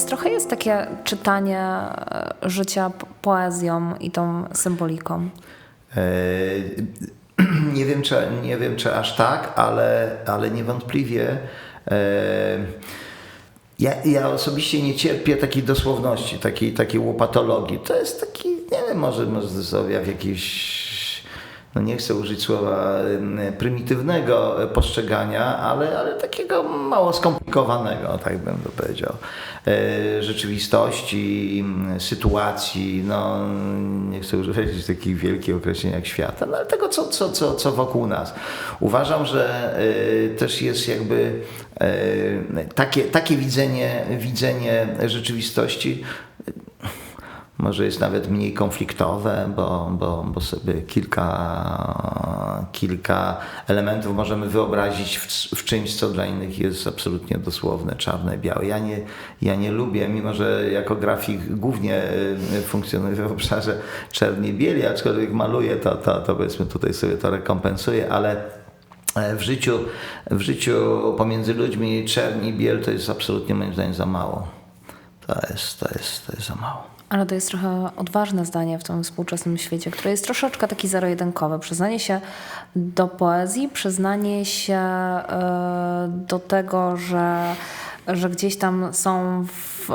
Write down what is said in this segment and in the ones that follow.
więc trochę jest takie czytanie e, życia poezją i tą symboliką. E, nie wiem, czy, nie wiem, czy aż tak, ale, ale niewątpliwie. E, ja, ja osobiście nie cierpię takiej dosłowności, takiej, takiej łopatologii. To jest taki, nie wiem, może, może w jakiejś no nie chcę użyć słowa prymitywnego postrzegania, ale, ale takiego mało skomplikowanego, tak bym to powiedział, e, rzeczywistości, sytuacji, no nie chcę używać takich wielkich określeń jak świata, no ale tego, co, co, co, co wokół nas. Uważam, że e, też jest jakby e, takie, takie widzenie, widzenie rzeczywistości może jest nawet mniej konfliktowe, bo, bo, bo sobie kilka, kilka elementów możemy wyobrazić w, w czymś, co dla innych jest absolutnie dosłowne, czarne, białe. Ja nie, ja nie lubię, mimo że jako grafik głównie y, funkcjonuję w obszarze czerni bieli, aczkolwiek maluję, to, to, to powiedzmy tutaj sobie to rekompensuję, ale e, w życiu, w życiu pomiędzy ludźmi czerni i biel to jest absolutnie moim zdaniem za mało. To jest, to jest, to jest za mało. Ale to jest trochę odważne zdanie w tym współczesnym świecie, które jest troszeczkę taki zero-jedynkowe. Przyznanie się do poezji, przyznanie się e, do tego, że, że gdzieś tam są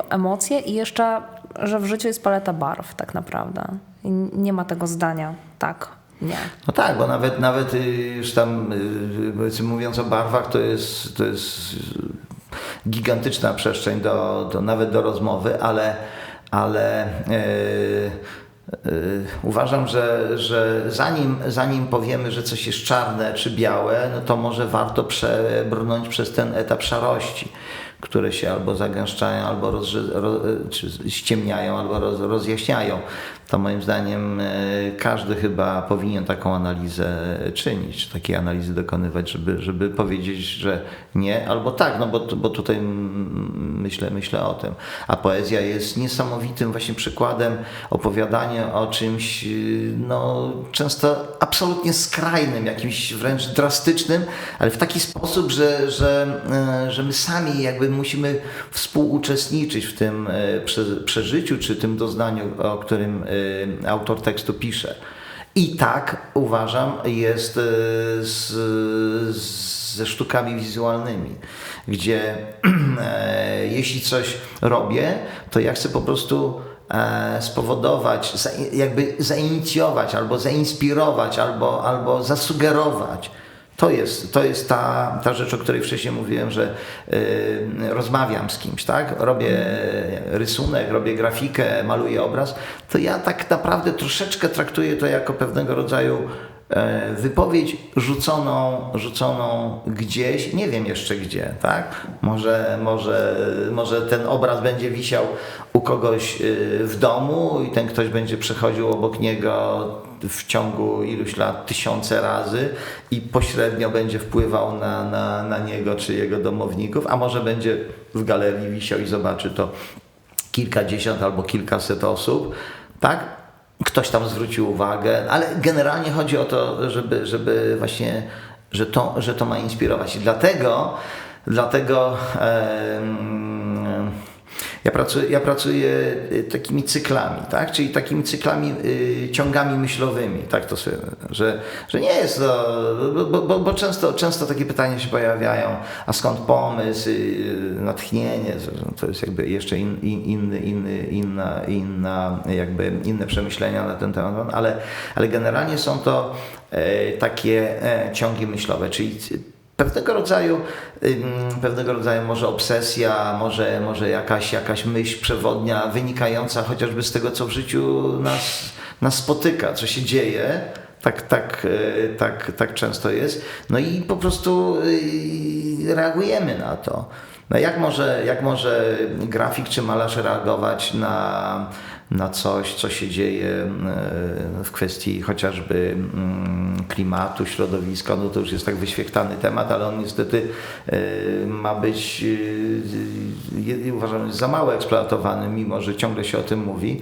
emocje i jeszcze, że w życiu jest paleta barw tak naprawdę. I nie ma tego zdania, tak, nie. No tak, bo nawet, nawet y, już tam y, mówiąc o barwach, to jest, to jest gigantyczna przestrzeń do, do, nawet do rozmowy, ale ale e, e, uważam, że, że zanim, zanim powiemy, że coś jest czarne czy białe, no to może warto przebrnąć przez ten etap szarości które się albo zagęszczają, albo roz, roz, ściemniają, albo roz, rozjaśniają to moim zdaniem e, każdy chyba powinien taką analizę czynić, czy takiej analizy dokonywać, żeby, żeby powiedzieć, że nie albo tak, no bo, bo tutaj myślę, myślę o tym. A poezja jest niesamowitym właśnie przykładem opowiadania o czymś e, no, często absolutnie skrajnym, jakimś wręcz drastycznym, ale w taki sposób, że, że, e, że my sami jakby musimy współuczestniczyć w tym przeżyciu, czy tym doznaniu, o którym Y, autor tekstu pisze. I tak uważam jest y, z, ze sztukami wizualnymi, gdzie e, jeśli coś robię, to ja chcę po prostu e, spowodować, jakby zainicjować, albo zainspirować, albo, albo zasugerować to jest, to jest ta, ta rzecz, o której wcześniej mówiłem, że y, rozmawiam z kimś, tak? Robię rysunek, robię grafikę, maluję obraz, to ja tak naprawdę troszeczkę traktuję to jako pewnego rodzaju e, wypowiedź rzuconą, rzuconą gdzieś, nie wiem jeszcze gdzie, tak? Może, może, może ten obraz będzie wisiał u kogoś y, w domu i ten ktoś będzie przechodził obok niego w ciągu iluś lat tysiące razy i pośrednio będzie wpływał na, na, na niego czy jego domowników, a może będzie w galerii wisiał i zobaczy to kilkadziesiąt albo kilkaset osób, tak? Ktoś tam zwrócił uwagę, ale generalnie chodzi o to, żeby, żeby właśnie, że to, że to ma inspirować. I dlatego, dlatego ja pracuję, ja pracuję y, takimi cyklami, tak? czyli takimi cyklami, y, ciągami myślowymi, tak to sobie, że, że nie jest to, bo, bo, bo często, często takie pytania się pojawiają, a skąd pomysł, y, natchnienie, to jest jakby jeszcze in, in, inny, inny, inna, inna, jakby inne przemyślenia na ten temat, ale, ale generalnie są to e, takie e, ciągi myślowe, czyli pewnego rodzaju, pewnego rodzaju może obsesja, może, może jakaś, jakaś myśl przewodnia wynikająca chociażby z tego, co w życiu nas, nas spotyka, co się dzieje. Tak, tak, e, tak, tak często jest. No i po prostu y, reagujemy na to. No jak może, jak może grafik czy malarz reagować na na coś, co się dzieje e, w kwestii chociażby mm, klimatu, środowiska, no to już jest tak wyświechtany temat, ale on niestety e, ma być, e, uważam, za mało eksploatowany, mimo że ciągle się o tym mówi,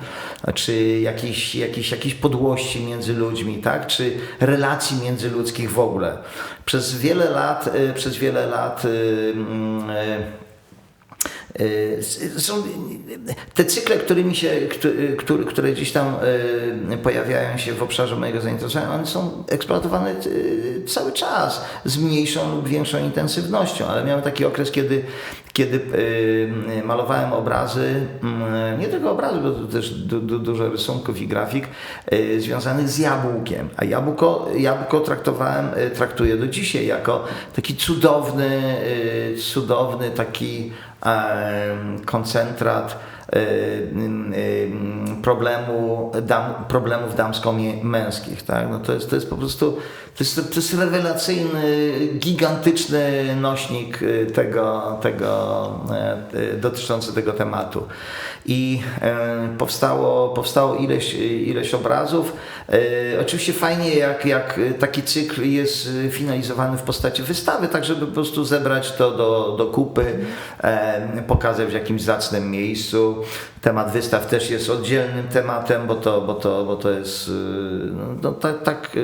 czy jakieś, jakieś, jakieś podłości między ludźmi, tak? czy relacji międzyludzkich w ogóle. Przez wiele lat, przez wiele lat y, Zresztą te cykle, którymi się, któ- które, które gdzieś tam y, pojawiają się w obszarze mojego zainteresowania, one są eksploatowane y, cały czas z mniejszą lub większą intensywnością, ale miałem taki okres, kiedy, kiedy y, malowałem obrazy, mm, nie tylko obrazy, bo to też du, du, dużo rysunków i grafik y, związanych z jabłkiem. A jabłko, jabłko traktowałem, y, traktuję do dzisiaj jako taki cudowny, y, cudowny taki koncentrat problemu, dam, problemów damsko-męskich. Tak? No to, jest, to jest po prostu to jest, to jest rewelacyjny, gigantyczny nośnik y, tego, tego y, dotyczący tego tematu. I powstało, powstało ileś, ileś obrazów. Oczywiście fajnie, jak, jak taki cykl jest finalizowany w postaci wystawy, tak żeby po prostu zebrać to do, do kupy, e, pokazać w jakimś zacnym miejscu. Temat wystaw też jest oddzielnym tematem, bo to, bo to, bo to jest y, no, tak, tak,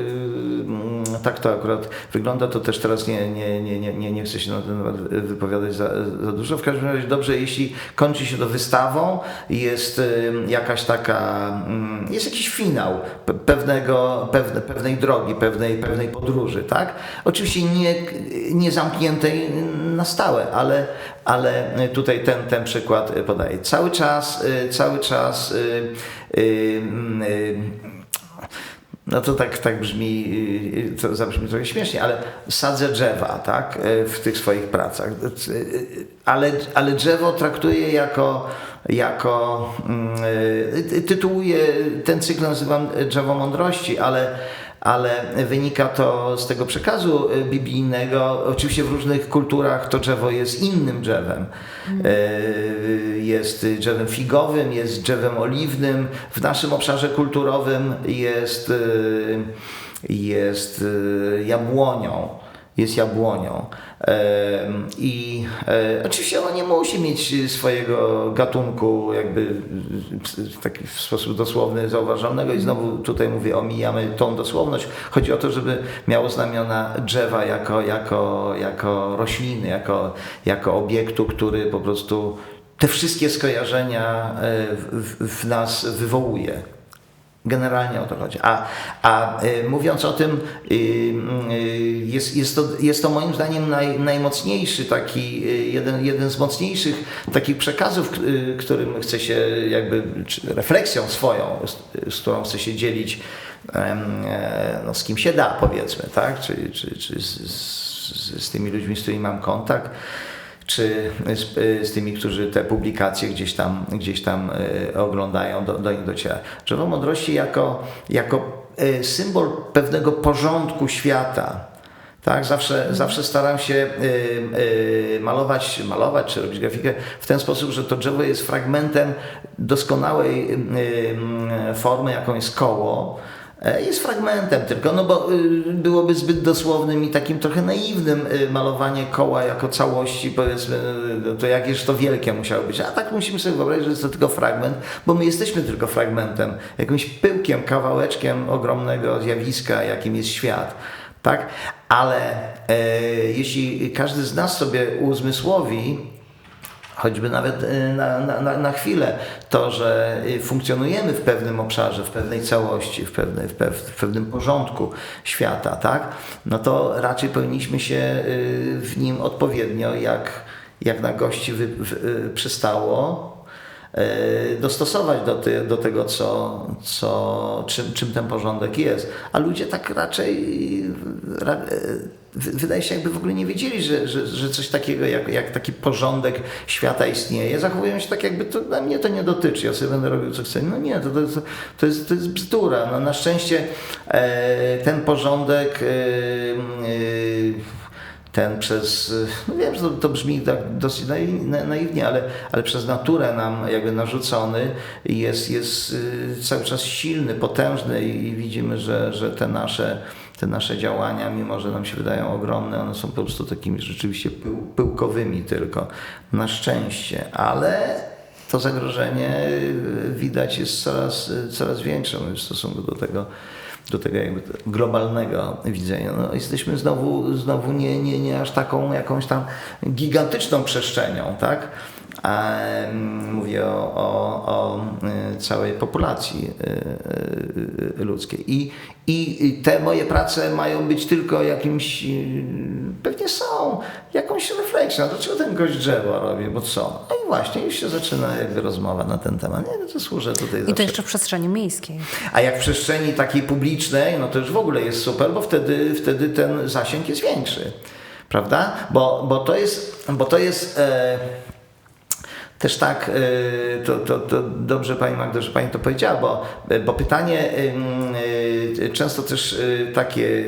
mm, tak to akurat wygląda. To też teraz nie, nie, nie, nie, nie, chcę się na ten temat wypowiadać za, za dużo. W każdym razie dobrze, jeśli kończy się to wystawą, jest jakaś taka, mm, jest jakiś finał pe- pewnego, pewne, pewnej drogi, pewnej, pewnej podróży, tak? Oczywiście nie, nie zamkniętej na stałe, ale, ale tutaj ten, ten przykład podaję. Cały czas, y, cały czas y, y, y, no to tak, tak brzmi, y, to zabrzmi trochę śmiesznie, ale sadzę drzewa, tak, y, w tych swoich pracach. Y, y, Ale, ale drzewo traktuję jako, jako mm, y, tytułuję, ten cykl nazywam Drzewo Mądrości, ale ale wynika to z tego przekazu y, biblijnego. Oczywiście w różnych kulturach to drzewo jest innym drzewem. Y, Jest drzewem figowym, jest drzewem oliwnym. W naszym obszarze kulturowym jest, y, jest jabłonią. Jest jabłonią. I e, oczywiście ono nie musi mieć swojego gatunku, jakby w taki sposób dosłowny zauważalnego, i znowu tutaj mówię, omijamy tą dosłowność. Chodzi o to, żeby miało znamiona drzewa jako, jako, jako rośliny, jako, jako obiektu, który po prostu te wszystkie skojarzenia e, w, w, w nas wywołuje. Generalnie o to chodzi. A, a y, mówiąc o tym, y, y, jest, jest, to, jest to moim zdaniem naj, najmocniejszy taki, y, jeden, jeden z mocniejszych takich przekazów, y, którym chcę się jakby, refleksją swoją, z, z którą chcę się dzielić, e, no, z kim się da powiedzmy, tak? Czy, czy, czy z, z, z tymi ludźmi, z którymi mam kontakt czy z, z tymi, którzy te publikacje gdzieś tam, gdzieś tam e, oglądają, do, do nich dociera. Drzewo mądrości jako, jako e, symbol pewnego porządku świata. Tak, zawsze, zawsze staram się malować, malować czy robić grafikę w ten sposób, że to drzewo jest fragmentem doskonałej formy, jaką jest koło, E, Jest fragmentem tylko, no bo y, byłoby zbyt dosłownym i takim trochę naiwnym y, malowanie koła jako całości, powiedzmy, y, to jakież to wielkie musiało być. A tak musimy sobie wyobrazić, że jest to tylko fragment, bo my jesteśmy tylko fragmentem, jakimś pyłkiem, kawałeczkiem ogromnego zjawiska, jakim jest świat. Tak? Ale e, jeśli każdy z nas sobie uzmysłowi, choćby nawet y, na, na, na- chwilę, to, że y, funkcjonujemy w pewnym obszarze, w pewnej całości, w, pewnej, w, pew, w pewnym porządku świata, tak? no to raczej powinniśmy się y, w nim odpowiednio, jak, jak na gości wy, wy, przystało, dostosować do, ty, do tego, co, co, czym, czym ten porządek jest. A ludzie tak raczej ra, wydaje się, jakby w ogóle nie wiedzieli, że, że, że coś takiego jak, jak taki porządek świata istnieje. Zachowują się tak, jakby to na mnie to nie dotyczy. Ja sobie będę robił co chcę. No nie, to, to, to, jest, to jest bzdura. No, na szczęście e, ten porządek. E, e, ten przez, no wiem, że to, to brzmi tak dosyć nai- na- naiwnie, ale, ale przez naturę nam jakby narzucony jest, jest y, cały czas silny, potężny i widzimy, że, że te nasze te nasze działania, mimo że nam się wydają ogromne, one są po prostu takimi rzeczywiście pył, pyłkowymi tylko, na szczęście, ale to zagrożenie y, widać jest coraz, y, coraz większe w stosunku do tego, do tego jakby globalnego widzenia. No, jesteśmy znowu, znowu nie, nie, nie aż taką jakąś tam gigantyczną przestrzenią, tak? Mówię o, o, o y, całej populacji y, y, ludzkiej. I, I te moje prace mają być tylko jakimś, pewnie są, jakąś refleksją. Dlaczego ten gość drzewo robi, bo co? No i właśnie, już się zaczyna jakby rozmowa na ten temat. Nie, no to służę tutaj I to zawsze. jeszcze w przestrzeni miejskiej. A jak w przestrzeni takiej publicznej, no to już w ogóle jest super, bo wtedy, wtedy ten zasięg jest większy. Prawda? Bo, bo to jest, bo to jest e, też tak, e, to, to, to dobrze Pani Magdo, że Pani to powiedziała, bo, bo pytanie ym, e, często też takie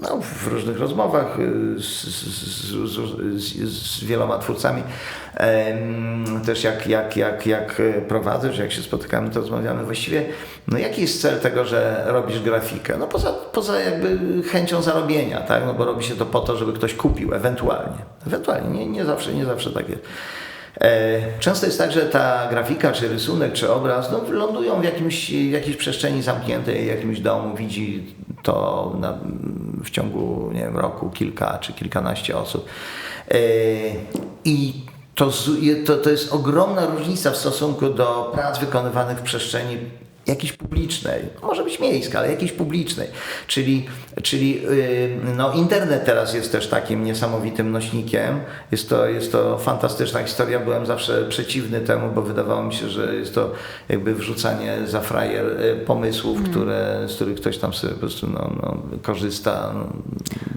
no, w różnych rozmowach z, z, z, z, wieloma twórcami też jak, jak, jak, jak prowadzę, że jak się spotykamy, to rozmawiamy właściwie, no jaki jest cel tego, że robisz grafikę? No poza, poza jakby chęcią zarobienia, tak? No bo robi się to po to, żeby ktoś kupił, ewentualnie. Ewentualnie, nie, nie zawsze, nie zawsze tak jest. E, Często jest tak, że ta grafika, czy rysunek, czy obraz no, lądują w jakimś, jakiejś przestrzeni zamkniętej, jakimś domu, widzi to na, w ciągu nie wiem, roku kilka czy kilkanaście osób. E, I to, to, to jest ogromna różnica w stosunku do prac wykonywanych w przestrzeni jakiejś publicznej, może być miejska, ale jakiejś publicznej. Czyli, czyli yy, no, internet teraz jest też takim niesamowitym nośnikiem. Jest to, jest to fantastyczna historia. Byłem zawsze przeciwny temu, bo wydawało mi się, że jest to jakby wrzucanie za frajer y, pomysłów, które, z których ktoś tam sobie po prostu no, no, korzysta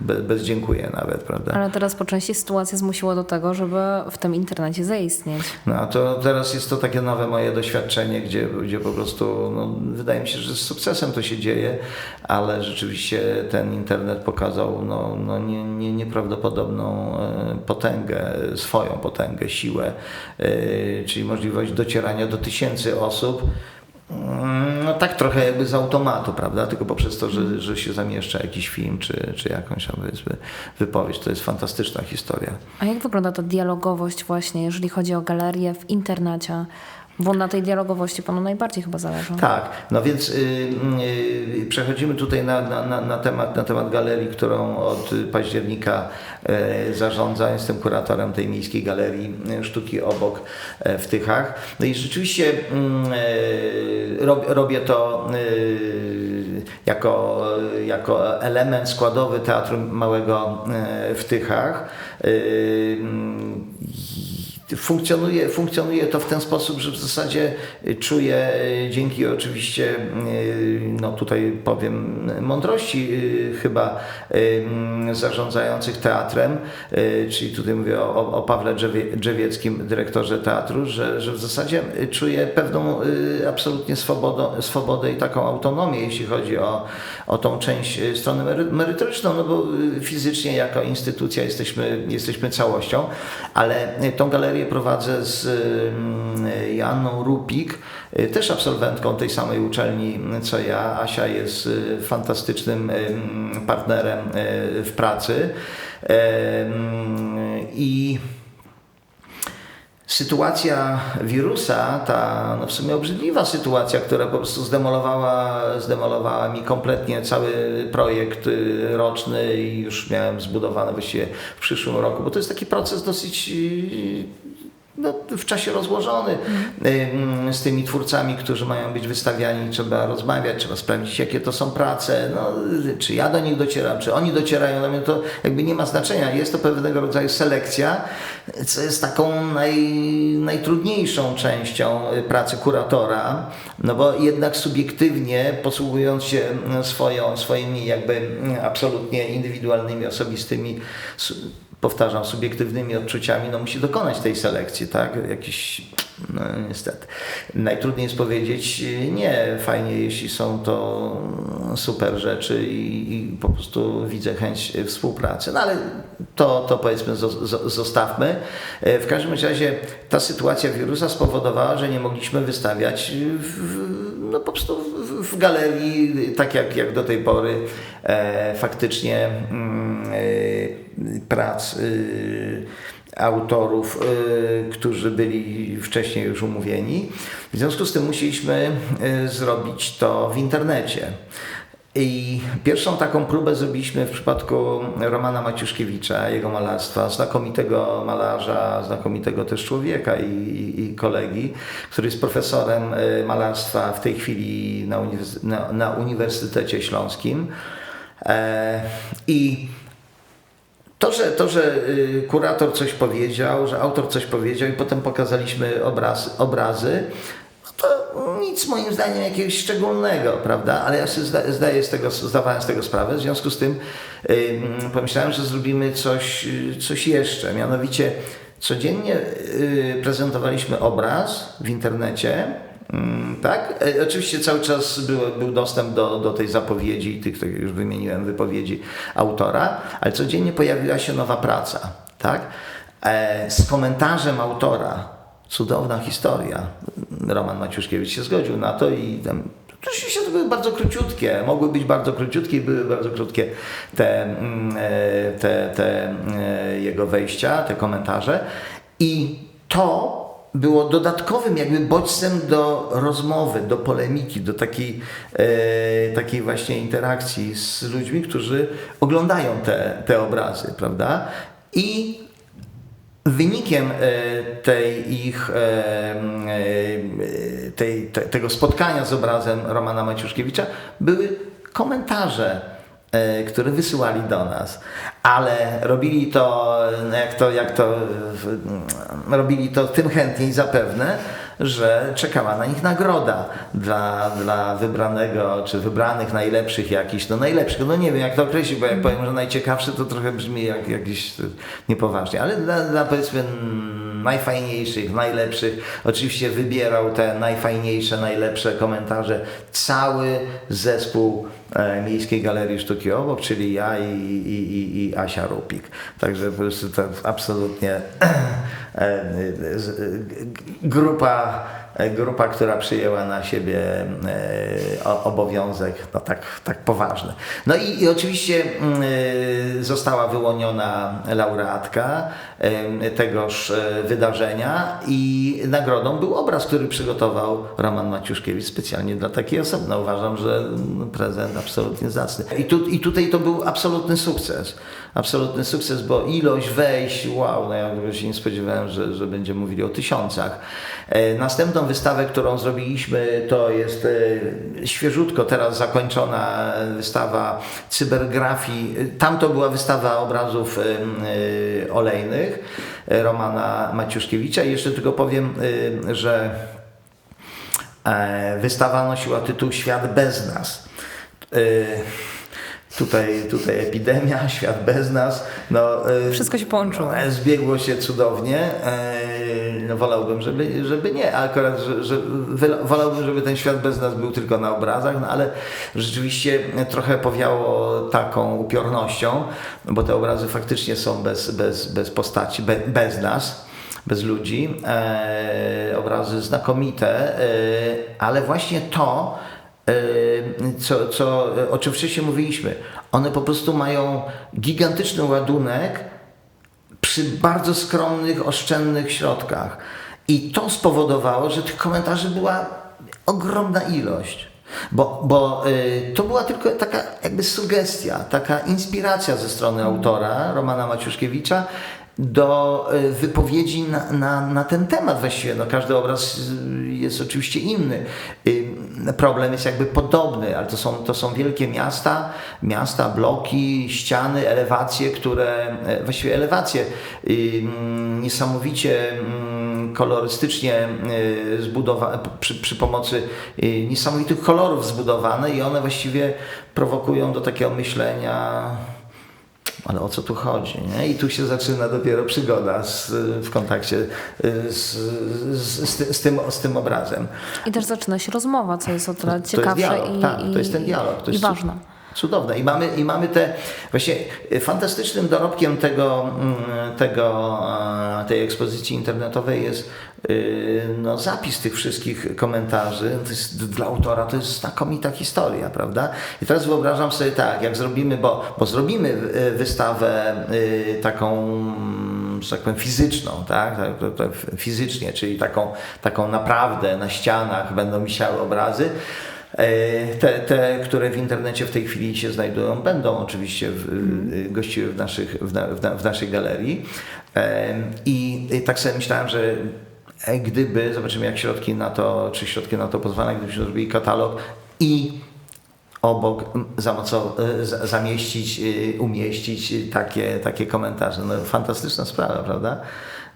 bez, bez dziękuję nawet, prawda? Ale teraz po części sytuacja zmusiła do tego, żeby w tym internecie zaistnieć. No a to teraz jest to takie nowe moje doświadczenie, gdzie, gdzie po prostu no, wydaje mi się, że z sukcesem to się dzieje, ale rzeczywiście ten internet pokazał no, no, nie, nie, nieprawdopodobną e, potęgę, swoją potęgę, siłę, e, czyli możliwość docierania do tysięcy osób. Mm, No tak trochę jakby z automatu, prawda? Tylko poprzez to, że, że się zamieszcza jakiś film czy, czy jakąś wypowiedź. To jest fantastyczna historia. A jak wygląda ta dialogowość właśnie, jeżeli chodzi o galerię w internecie? Bo na tej dialogowości panu najbardziej chyba zależy. Tak, no więc y, y, przechodzimy tutaj na, na, na, temat, na temat galerii, którą od października y, zarządza. Jestem kuratorem tej miejskiej galerii y, sztuki obok y, w Tychach. No i rzeczywiście y, rob, robię to jako, jako element składowy Teatru Małego w Tychach. Y, Funkcjonuje, funkcjonuje to w ten sposób, że w zasadzie czuję y, dzięki oczywiście, y, no tutaj powiem, mądrości y, chyba y, zarządzających teatrem, y, czyli tutaj mówię o, o Pawle Drzewie, Drzewieckim, dyrektorze teatru, że, że w zasadzie czuję pewną y, absolutnie swobodę, swobodę i taką autonomię, jeśli chodzi o, o tą część y, stronę mery- merytoryczną, no bo y, fizycznie jako instytucja jesteśmy, jesteśmy całością, ale y, tą galerię prowadzę z y, Janną Rupik, y, też absolwentką tej samej uczelni co ja. Asia jest y, fantastycznym y, partnerem y, w pracy. Y, I sytuacja wirusa, ta no w sumie obrzydliwa sytuacja, która po prostu zdemolowała, zdemolowała mi kompletnie cały projekt y, roczny i już miałem zbudowany właściwie w przyszłym roku, bo to jest taki proces dosyć y, no, w czasie rozłożony ym, z tymi twórcami, którzy mają być wystawiani, trzeba rozmawiać, trzeba sprawdzić, jakie to są prace, no, czy ja do nich docieram, czy oni docierają do mnie, to jakby nie ma znaczenia. Jest to pewnego rodzaju selekcja, co jest taką naj, najtrudniejszą częścią y, pracy kuratora, no bo jednak subiektywnie, posługując się mm, swoją, swoimi jakby absolutnie indywidualnymi, osobistymi powtarzam, subiektywnymi odczuciami, no musi dokonać tej selekcji, tak? Jakiś, no niestety. Najtrudniej jest powiedzieć nie, fajnie, jeśli są to super rzeczy i, i po prostu widzę chęć współpracy. No ale to, to powiedzmy zo- zo- zostawmy. W każdym razie ta sytuacja wirusa spowodowała, że nie mogliśmy wystawiać w, no po prostu w, galerii, tak jak, jak do tej pory, e, faktycznie mm, e, prac y, autorów, y, którzy byli wcześniej już umówieni. W związku z tym musieliśmy y, zrobić to w internecie. I pierwszą taką próbę zrobiliśmy w przypadku Romana Maciuszkiewicza, jego malarstwa, znakomitego malarza, znakomitego też człowieka i, i, i kolegi, który jest profesorem y, malarstwa w tej chwili na, uniwersytecie, na, na Uniwersytecie Śląskim. E, I to, że, to, że y, kurator coś powiedział, że autor coś powiedział i potem pokazaliśmy obraz, obrazy, nic moim zdaniem jakiegoś szczególnego, prawda? Ale ja sobie zda, zdaję z tego, zdawałem z tego sprawę, w związku z tym pomyślałem, że zrobimy coś, coś jeszcze, mianowicie codziennie y, prezentowaliśmy obraz w internecie, Tak, E, oczywiście cały czas był, był dostęp do, do tej zapowiedzi, tych, tych już wymieniłem wypowiedzi autora, ale codziennie pojawiła się nowa praca, tak? E, Z komentarzem autora, cudowna historia. Roman Maciuszkiewicz się zgodził na to i tam Oczywiście to były bardzo króciutkie, mogły być bardzo króciutkie i były bardzo krótkie te, mm, e, te, te e, jego wejścia, te komentarze. I to było dodatkowym jakby bodźcem do rozmowy, do polemiki, do takiej, e, takiej właśnie interakcji z ludźmi, którzy oglądają te, te obrazy, prawda? I Wynikiem e, tej ich, e, e, tej, te, tego spotkania z obrazem Romana Maciuszkiewicza były komentarze, które wysyłali do nas, ale robili to, no jak to, jak to, robili to tym chętniej zapewne, że czekała na nich nagroda dla, dla wybranego, czy wybranych najlepszych jakichś, no najlepszych, no nie wiem jak to określić, bo jak powiem, że najciekawszy, to trochę brzmi jak jakiś niepoważnie, ale dla, dla powiedzmy najfajniejszych, najlepszych, oczywiście wybierał te najfajniejsze, najlepsze komentarze cały zespół Miejskiej Galerii Sztuki obok, czyli ja i, i, i, i Asia Rupik. Także po prostu to absolutnie e, grupa, e, grupa, która przyjęła na siebie e, obowiązek no tak, tak poważny. No i, i oczywiście mm, e, została wyłoniona laureatka e, tegoż e, wydarzenia i nagrodą był obraz, który przygotował Roman Maciuszkiewicz specjalnie dla takiej osoby. No, uważam, że mm, prezent absolutnie zacny. I, tu, I tutaj to był absolutny sukces. Absolutny sukces, bo ilość wejść, wow, no ja się nie spodziewałem, że, że będziemy mówili o tysiącach. E, Następną wystawę, którą zrobiliśmy, to jest e, świeżutko teraz zakończona wystawa cybergrafii. Tam to była wystawa obrazów e, olejnych Romana Maciuszkiewicza. I jeszcze tylko powiem, że Wystawa nosiła tytuł Świat bez nas. E, Tutaj, tutaj epidemia, świat bez nas. No, e, Wszystko się połączyło. e, Zbiegło się cudownie. E, No, wolałbym, żeby, żeby nie, akurat, że, że wolałbym, żeby ten świat bez nas był tylko na obrazach, no ale rzeczywiście trochę powiało taką upiornością, bo te obrazy faktycznie są bez, bez, bez postaci, be, bez nas bez ludzi, e, obrazy znakomite, e, ale właśnie to, co, co, o czym wcześniej mówiliśmy, one po prostu mają gigantyczny ładunek przy bardzo skromnych, oszczędnych środkach. I to spowodowało, że tych komentarzy była ogromna ilość. Bo, bo y, to była tylko taka jakby sugestia, taka inspiracja ze strony autora, Romana Maciuszkiewicza, do y, wypowiedzi na, na, na ten temat właściwie. No, każdy obraz y, jest oczywiście inny. Problem jest jakby podobny, ale to są, to są wielkie miasta, miasta, bloki, ściany, elewacje, które, e, właściwie elewacje niesamowicie kolorystycznie zbudowane, przy, przy pomocy y, niesamowitych kolorów zbudowane i one właściwie prowokują do takiego myślenia, ale o co tu chodzi? Nie? I tu się zaczyna dopiero przygoda z, w kontakcie y, z, z, z, ty- z, tym, z tym obrazem. I też zaczyna się rozmowa, co jest o tyle To jest ciekawsze dialog, i, tak, i, to jest ten dialog. To i jest ważne. Cudowne. I mamy, I mamy te, właśnie fantastycznym dorobkiem tego, mm, tego, e, tej ekspozycji internetowej jest y, no, zapis tych wszystkich komentarzy. To jest, dla autora to jest znakomita historia, prawda? I teraz wyobrażam sobie tak, jak zrobimy, bo, bo zrobimy y, wystawę y, taką mm, że tak powiem, fizyczną, tak? Tak, to- to Fizycznie, czyli taką, taką naprawdę na ścianach będą wisiały obrazy. E, Te, te, które w internecie w tej chwili się znajdują, będą oczywiście w, y, gościły w, naszych, w, na, w, na, w naszej galerii. I i tak sobie myślałem, że e, gdyby, zobaczymy jak środki na to, czy środki na to pozwalają, gdybyśmy zrobili katalog i obok y, za- zamieścić, y, umieścić takie, takie komentarze. No, fantastyczna sprawa, prawda?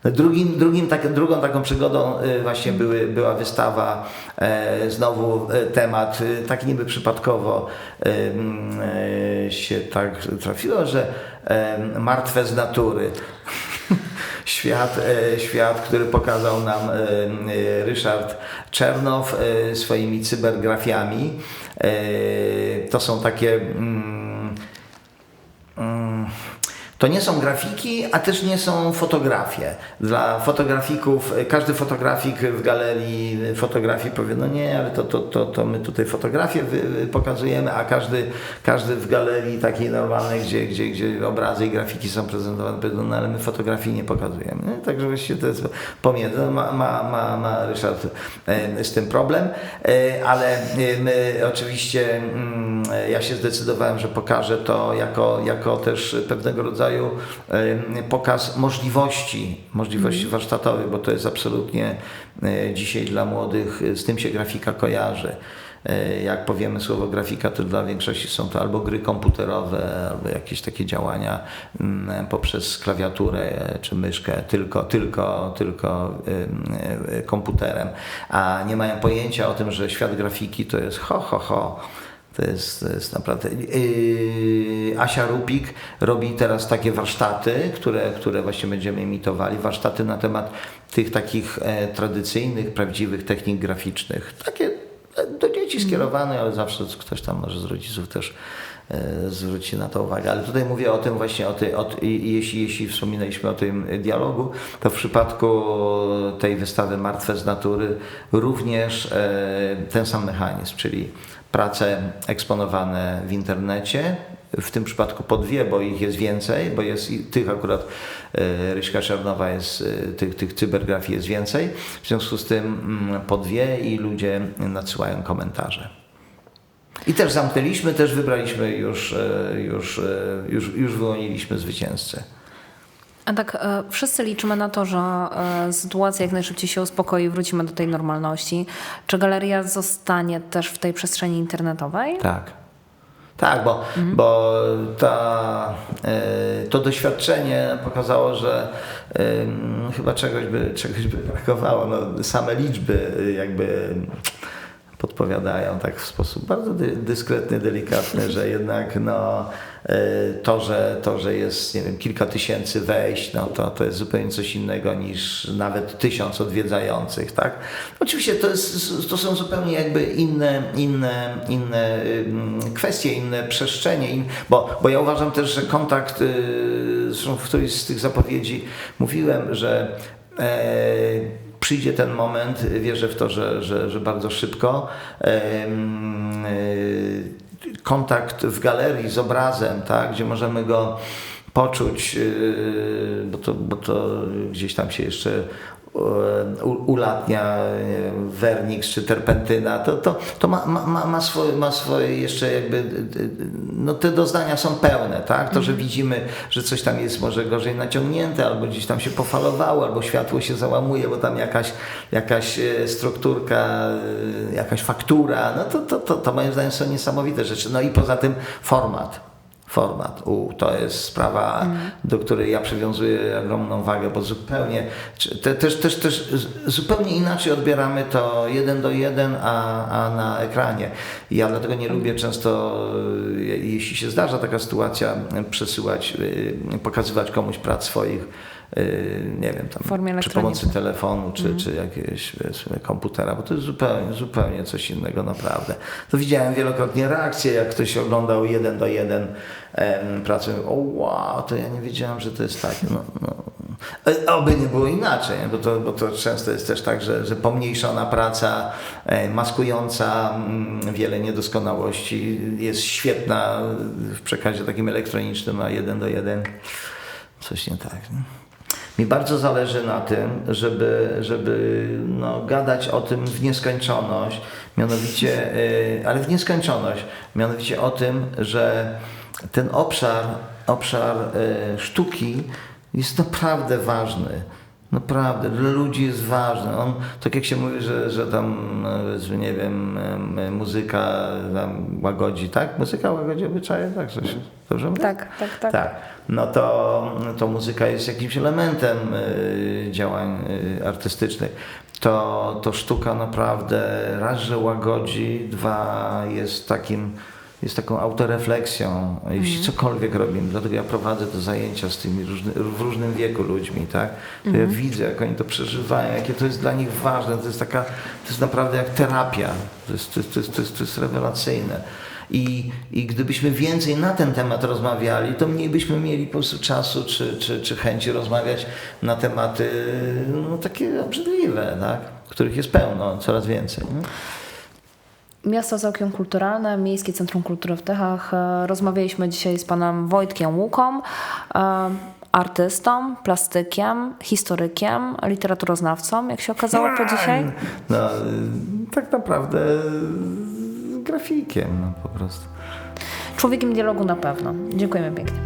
Drugim, drugim tak, drugą taką przygodą y, właśnie były, była wystawa, e, znowu e, temat, y, tak niby przypadkowo y, mm, się tak trafiło, że e, martwe z natury. Świat, świat, który pokazał nam Ryszard Czernow swoimi cybergrafiami. To są takie. To nie są grafiki, a też nie są fotografie. Dla fotografików, każdy fotografik w galerii fotografii powie, no nie, ale to, to, to, to my tutaj fotografię pokazujemy, a każdy, każdy w galerii takiej normalnej, gdzie, gdzie, gdzie obrazy i grafiki są prezentowane, powie, no ale my fotografii nie pokazujemy. Nie? Także właściwie to jest pomiędzy. No, Ma, ma, ma, ma Ryszard z tym problem, e, ale e, my oczywiście mm, ja się zdecydowałem, że pokażę to jako, jako też pewnego rodzaju e, pokaz możliwości, możliwości warsztatowych, bo to jest absolutnie e, dzisiaj dla młodych, e, z tym się grafika kojarzy. E, Jak powiemy słowo grafika, to dla większości są to albo gry komputerowe, albo jakieś takie działania mm, poprzez klawiaturę czy myszkę, tylko, tylko, tylko komputerem, a nie mają pojęcia o tym, że świat grafiki to jest ho, ho, ho. To jest, to jest naprawdę. Yy, Asia Rupik robi teraz takie warsztaty, które, które właśnie będziemy imitowali. Warsztaty na temat tych takich e, tradycyjnych, prawdziwych technik graficznych. Takie e, do dzieci skierowane, ale zawsze ktoś tam może z rodziców też e, zwróci na to uwagę. Ale tutaj mówię o tym właśnie, o tej, o, jeśli, jeśli wspominaliśmy o tym dialogu, to w przypadku tej wystawy Martwe z natury również e, ten sam mechanizm, czyli prace eksponowane w internecie, w tym przypadku po dwie, bo ich jest więcej, bo jest tych akurat e, Ryśka Czernowa jest, e, tych, tych cybergrafii jest więcej, w związku z tym mm, po dwie i ludzie nadsyłają komentarze. I też zamknęliśmy, też wybraliśmy już, e, już, już, już wyłoniliśmy zwycięzcę. A tak, e, wszyscy liczymy na to, że e, sytuacja jak najszybciej się uspokoi i wrócimy do tej normalności. Czy galeria zostanie też w tej przestrzeni internetowej? Tak. Tak, bo, bo ta, e, to doświadczenie pokazało, że chyba czegoś by, czegoś by brakowało. No, same liczby jakby podpowiadają tak w sposób bardzo dy, dyskretny, delikatny, że jednak no, e, to, że, to, że jest nie wiem, kilka tysięcy wejść, no to, to jest zupełnie coś innego niż nawet tysiąc odwiedzających. Tak? Oczywiście to, jest, to są zupełnie jakby inne, inne, inne kwestie, inne przestrzenie, in, bo, bo ja uważam też, że kontakt, y, zresztą w którejś z tych zapowiedzi mówiłem, że e, przyjdzie ten moment, wierzę w to, że, że, że bardzo szybko. e, Kontakt w galerii z obrazem, tak, gdzie możemy go poczuć, yy, bo to, bo to gdzieś tam się jeszcze e, ulatnia werniks czy terpentyna, to, to, to ma, ma, ma, swoje, ma swoje jeszcze jakby, no te doznania są pełne, tak? To, że widzimy, że coś tam jest może gorzej naciągnięte, albo gdzieś tam się pofalowało, albo światło się załamuje, bo tam jakaś, jakaś e, strukturka, e, jakaś faktura, no to, to, to, to moim zdaniem są niesamowite rzeczy. No i poza tym format format. U, to jest sprawa, do której ja przywiązuję ogromną wagę, bo zupełnie te, też, też, też zupełnie inaczej odbieramy to jeden do jeden, a, a na ekranie. Ja dlatego nie lubię często, e, jeśli się zdarza taka sytuacja, przesyłać, e, pokazywać komuś prac swoich, nie wiem, tam przy pomocy telefonu czy, czy jakiegoś komputera, bo to jest zupełnie, zupełnie coś innego naprawdę. To widziałem wielokrotnie reakcje, jak ktoś oglądał jeden do jeden em, pracę, o wow, to ja nie wiedziałem, że to jest tak. No, no. E, Oby nie było inaczej, bo to, bo to często jest też tak, że, że pomniejszona praca, e, maskująca mm, wiele niedoskonałości, jest świetna w przekazie takim elektronicznym, a jeden do jeden coś nie tak. Nie? Mi bardzo zależy na tym, żeby, żeby no, gadać o tym w nieskończoność, mianowicie, y, ale w nieskończoność, mianowicie o tym, że ten obszar, obszar y, sztuki jest naprawdę ważny. Naprawdę, dla ludzi jest ważny. On, tak jak się mówi, że, że tam, nie wiem, em, muzyka tam łagodzi, tak? Muzyka łagodzi obyczaje, tak? Coś, dobrze mówię? Tak, tak, tak. Tak, no to, to muzyka jest jakimś elementem y, działań y, artystycznych. To, to sztuka naprawdę raz, że łagodzi, dwa jest takim jest taką autorefleksją, jeśli cokolwiek robimy. Dlatego ja prowadzę te zajęcia z tymi różny, w różnym wieku ludźmi, tak? To ja widzę, jak oni to przeżywają, jakie to jest dla nich ważne. To jest taka, to jest naprawdę jak terapia. To jest, to jest, to jest, to jest, to jest rewelacyjne. I, I gdybyśmy więcej na ten temat rozmawiali, to mniej byśmy mieli po prostu czasu czy, czy, czy chęci rozmawiać na tematy no, takie obrzydliwe, tak? których jest pełno, coraz więcej. nie? Miasto całkiem kulturalne, Miejskie Centrum Kultury w Tychach. E, Rozmawialiśmy dzisiaj z panem Wojtkiem Łuką, e, artystą, plastykiem, historykiem, literaturoznawcą, jak się okazało po dzisiaj. No, tak naprawdę grafikiem no, po prostu. Człowiekiem dialogu na pewno. Dziękujemy pięknie.